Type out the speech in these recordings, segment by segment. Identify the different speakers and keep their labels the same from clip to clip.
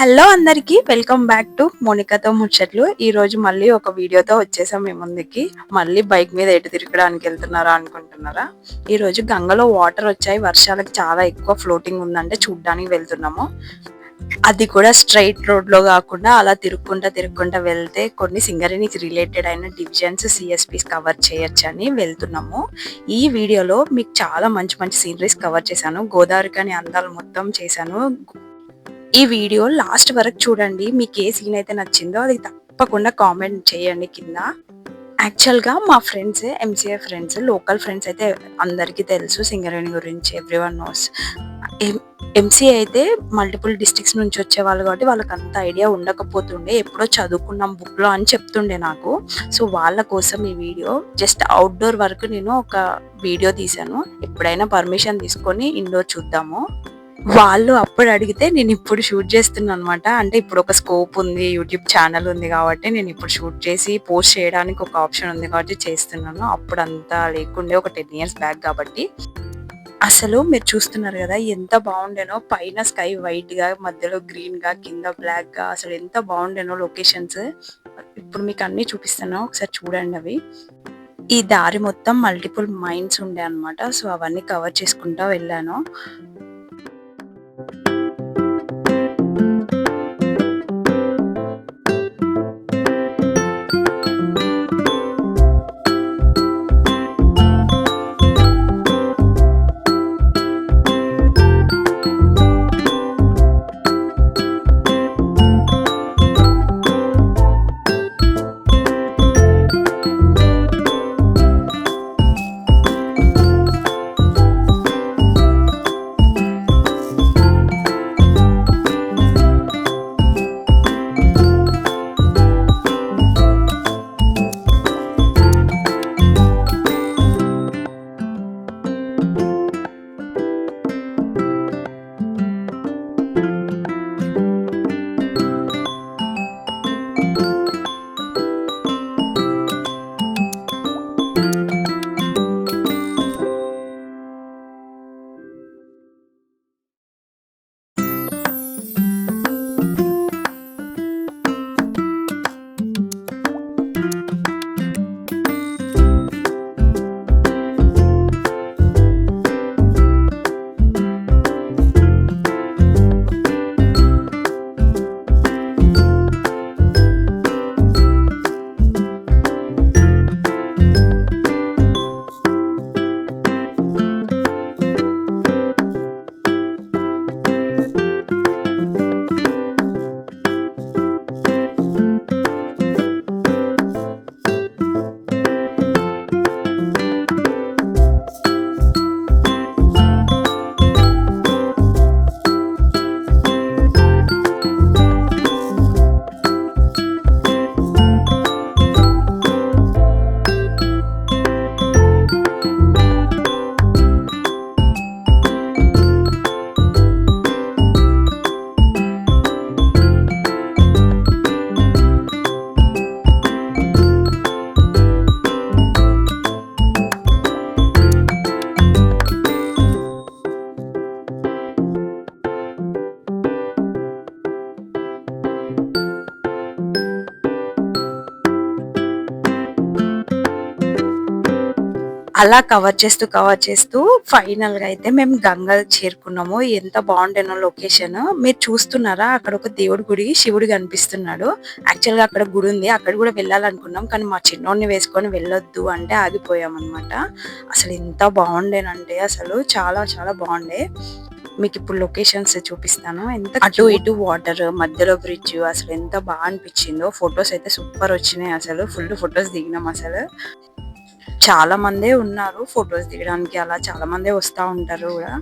Speaker 1: Hello అందరికి welcome back to మోనికాతో ముచ్చట్లు. ఈ రోజు మళ్ళీ ఒక వీడియోతో వచ్చేసాం మీ ముందుకి. మళ్ళీ బైక్ మీద ఎటు తిరగడానికి వెళ్తున్నారా అనుకుంటున్నారా? ఈ రోజు గంగలో వాటర్ వచ్చాయి. వర్షాలకు చాలా ఎక్కువ ఫ్లోటింగ్ ఉందంటే చూడ్డానికి వెళ్తున్నాము. అది కూడా స్ట్రైట్ రోడ్లో కాకుండా అలా తిరుక్కుంటా తిరుక్కుంటా వెళ్తే కొన్ని సింగరేణికి రిలేటెడ్ అయిన డివిజన్స్ సిఎస్పీస్ కవర్ చేయొచ్చని వెళ్తున్నాము. ఈ వీడియోలో మీకు చాలా మంచి మంచి సీనరీస్ కవర్ చేశాను. గోదావరి కానీ అందాలు మొత్తం చేశాను. ఈ వీడియో లాస్ట్ వరకు చూడండి. మీకు ఏ సీన్ అయితే నచ్చిందో అది తప్పకుండా కామెంట్ చేయండి కింద. యాక్చువల్గా మా friends MCA friends local friends అయితే అందరికీ తెలుసు సింగరేణి గురించి ఎవ్రీ వన్ నోస్ ఎంసీఏ అయితే మల్టిపుల్ డిస్ట్రిక్ట్స్ నుంచి వచ్చేవాళ్ళు కాబట్టి వాళ్ళకి అంత ఐడియా ఉండకపోతుండే. ఎప్పుడో చదువుకున్నాం బుక్లో అని చెప్తుండే నాకు. సో వాళ్ళ కోసం ఈ వీడియో జస్ట్ అవుట్డోర్ వరకు నేను ఒక వీడియో తీశాను. ఎప్పుడైనా పర్మిషన్ తీసుకొని ఇండోర్ చూద్దాము. వాళ్ళు అప్పుడు అడిగితే నేను ఇప్పుడు షూట్ చేస్తున్నాను అనమాట అంటే ఇప్పుడు ఒక స్కోప్ ఉంది యూట్యూబ్ ఛానల్ ఉంది కాబట్టి నేను ఇప్పుడు షూట్ చేసి పోస్ట్ చేయడానికి ఒక ఆప్షన్ ఉంది కాబట్టి చేస్తున్నాను. అప్పుడు అంతా లేకుండే ఒక టెన్ ఇయర్స్ బ్యాక్ కాబట్టి. అసలు మీరు చూస్తున్నారు కదా ఎంత బాగుండేనో. పైన స్కై వైట్గా మధ్యలో గ్రీన్గా కింద బ్లాక్గా అసలు ఎంత బాగుండేనో లొకేషన్స్ ఇప్పుడు మీకు అన్ని చూపిస్తాను ఒకసారి చూడండి అవి. ఈ దారి మొత్తం మల్టిపుల్ మైండ్స్ ఉండే అనమాట సో అవన్నీ కవర్ చేసుకుంటా వెళ్ళాను. అలా కవర్ చేస్తూ కవర్ చేస్తూ ఫైనల్గా అయితే మేము గంగ చేరుకున్నాము. ఎంత బాగుండేనో లొకేషన్ మీరు చూస్తున్నారా? అక్కడ ఒక దేవుడి గుడి శివుడు కనిపిస్తున్నాడు. యాక్చువల్గా అక్కడ గుడి ఉంది. అక్కడ కూడా వెళ్ళాలనుకున్నాం కానీ మా చిన్నోడిని వేసుకొని వెళ్ళొద్దు అంటే ఆగిపోయాం అనమాట అసలు ఎంత బాగుండేనంటే అసలు చాలా చాలా బాగుండే. మీకు ఇప్పుడు లొకేషన్స్ చూపిస్తాను. ఎంత అటు ఇటు వాటర్ మధ్యలో బ్రిడ్జ్ అసలు ఎంత బాగా అనిపించిందో. ఫొటోస్ అయితే సూపర్ వచ్చినాయి అసలు. ఫుల్ ఫొటోస్ దిగినాం అసలు. చాలా మందే ఉన్నారు ఫొటోస్ దిగడానికి అలా చాలా మందే వస్తా ఉంటారు కూడా.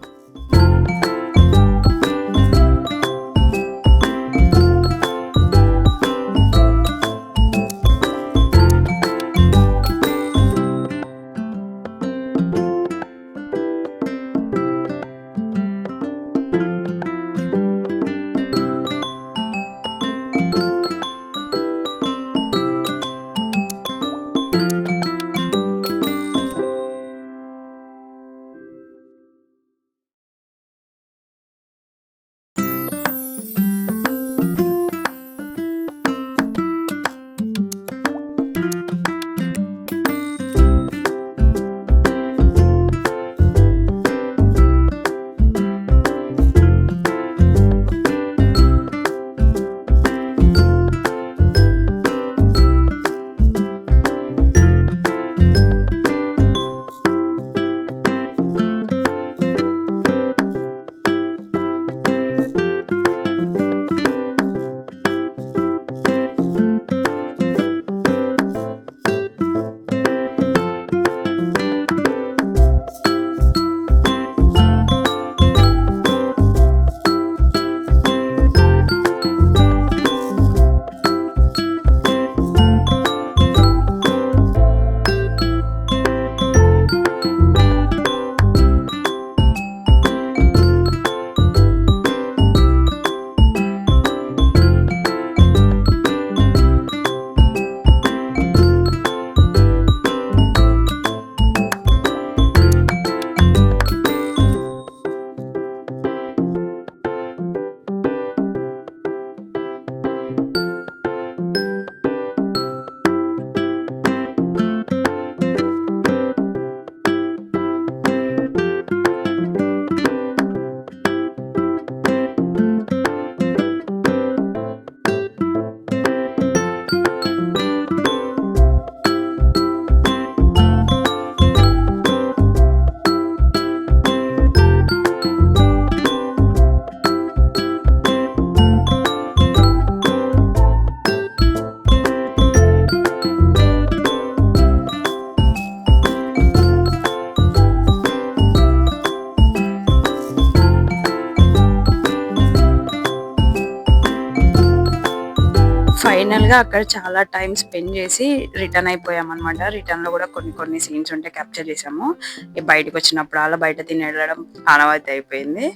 Speaker 1: ఫైనల్గా అక్కడ చాలా టైం స్పెండ్ చేసి రిటర్న్ అయిపోయాం అనమాట రిటర్న్లో కూడా కొన్ని కొన్ని సీన్స్ ఉంటే క్యాప్చర్ చేసాము బయటకు వచ్చినప్పుడు అలా బయట తిని వెళ్ళడం ఆనవాయితీ అయిపోయింది.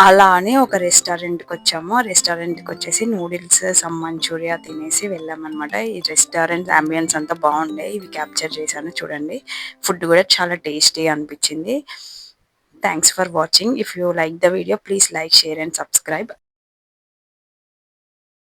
Speaker 1: అలా అని ఒక రెస్టారెంట్కి వచ్చాము. రెస్టారెంట్కి వచ్చేసి నూడిల్స్ సమ్ మంచూరియా తినేసి వెళ్ళాం ఈ రెస్టారెంట్ అంబియన్స్ అంతా బాగుండే. ఇవి క్యాప్చర్ చేశాను చూడండి. ఫుడ్ కూడా చాలా టేస్టీ అనిపించింది. Thanks for watching if you like the video please like share and subscribe